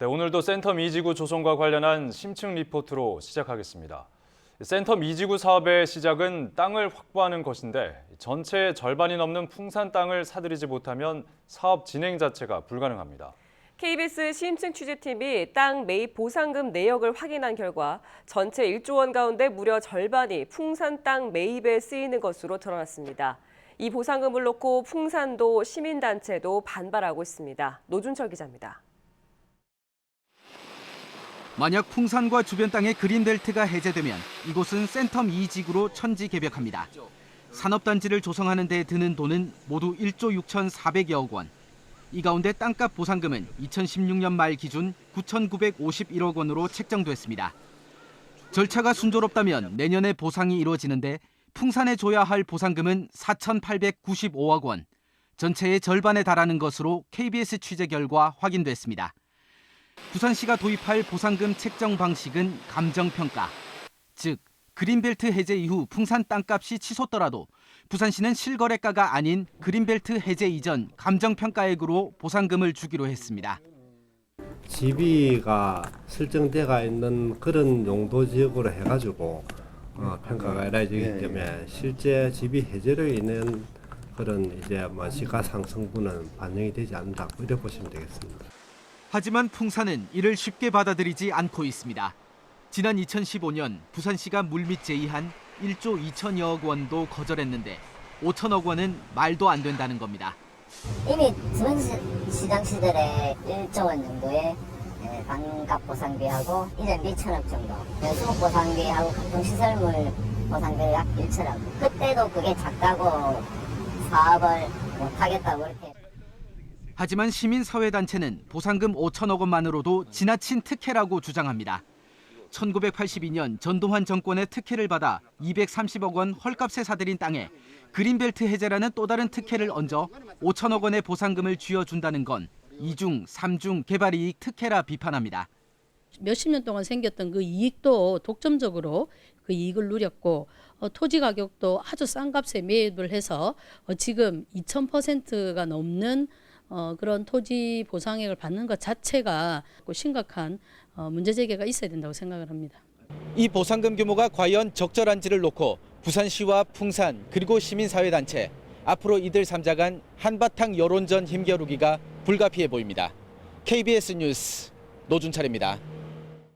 네, 오늘도 센텀 이지구 조성과 관련한 심층 리포트로 시작하겠습니다. 센텀 이지구 사업의 시작은 땅을 확보하는 것인데 전체의 절반이 넘는 풍산 땅을 사들이지 못하면 사업 진행 자체가 불가능합니다. KBS 시임층 취재팀이 땅 매입 보상금 내역을 확인한 결과 전체 1조 원 가운데 무려 절반이 풍산 땅 매입에 쓰이는 것으로 드러났습니다. 이 보상금을 놓고 풍산도 시민단체도 반발하고 있습니다. 노준철 기자입니다. 만약 풍산과 주변 땅의 그린벨트가 해제되면 이곳은 센텀 2지구로 천지개벽합니다. 산업단지를 조성하는 데 드는 돈은 모두 1조 6,400여억 원. 이 가운데 땅값 보상금은 2016년 말 기준 9,951억 원으로 책정됐습니다. 절차가 순조롭다면 내년에 보상이 이루어지는데 풍산에 줘야 할 보상금은 4,895억 원. 전체의 절반에 달하는 것으로 KBS 취재 결과 확인됐습니다. 부산시가 도입할 보상금 책정 방식은 감정평가. 즉, 그린벨트 해제 이후 풍산 땅값이 치솟더라도 부산시는 실거래가가 아닌 그린벨트 해제 이전 감정평가액으로 보상금을 주기로 했습니다. 지비가 설정돼가 있는 그런 용도 지역으로 해가지고 어, 평가가 이루어지기 때문에 실제 지비 해제로 인한 그런 이제 뭐 시가 상승분은 반영이 되지 않는다 이렇게 보시면 되겠습니다. 하지만 풍산은 이를 쉽게 받아들이지 않고 있습니다. 지난 2015년 부산시가 물밑 제의한 1조 2천여억 원도 거절했는데 5천억 원은 말도 안 된다는 겁니다. 이미 시장 시절에 1조 원 정도의 예, 반값 보상비하고 이전 미천억 정도, 예, 수목 보상비하고 교통시설물 보상비 약 1천억. 그때도 그게 작다고 사업을 못하겠다고 이렇게 하지만 시민사회단체는 보상금 5천억 원만으로도 지나친 특혜라고 주장합니다. 1982년 전두환 정권의 특혜를 받아 230억 원 헐값에 사들인 땅에 그린벨트 해제라는 또 다른 특혜를 얹어 5천억 원의 보상금을 쥐어준다는 건 이중, 삼중 개발 이익 특혜라 비판합니다. 몇십 년 동안 생겼던 그 이익도 독점적으로 그 이익을 누렸고 어, 토지 가격도 아주 싼 값에 매입을 해서 어, 지금 2,000%가 넘는 어, 그런 토지 보상액을 받는 것 자체가 심각한 어, 문제 제기가 있어야 된다고 생각을 합니다. 이 보상금 규모가 과연 적절한지를 놓고 부산시와 풍산 그리고 시민사회단체 앞으로 이들 삼자 간 한바탕 여론전 힘겨루기가 불가피해 보입니다. KBS 뉴스 노준철입니다.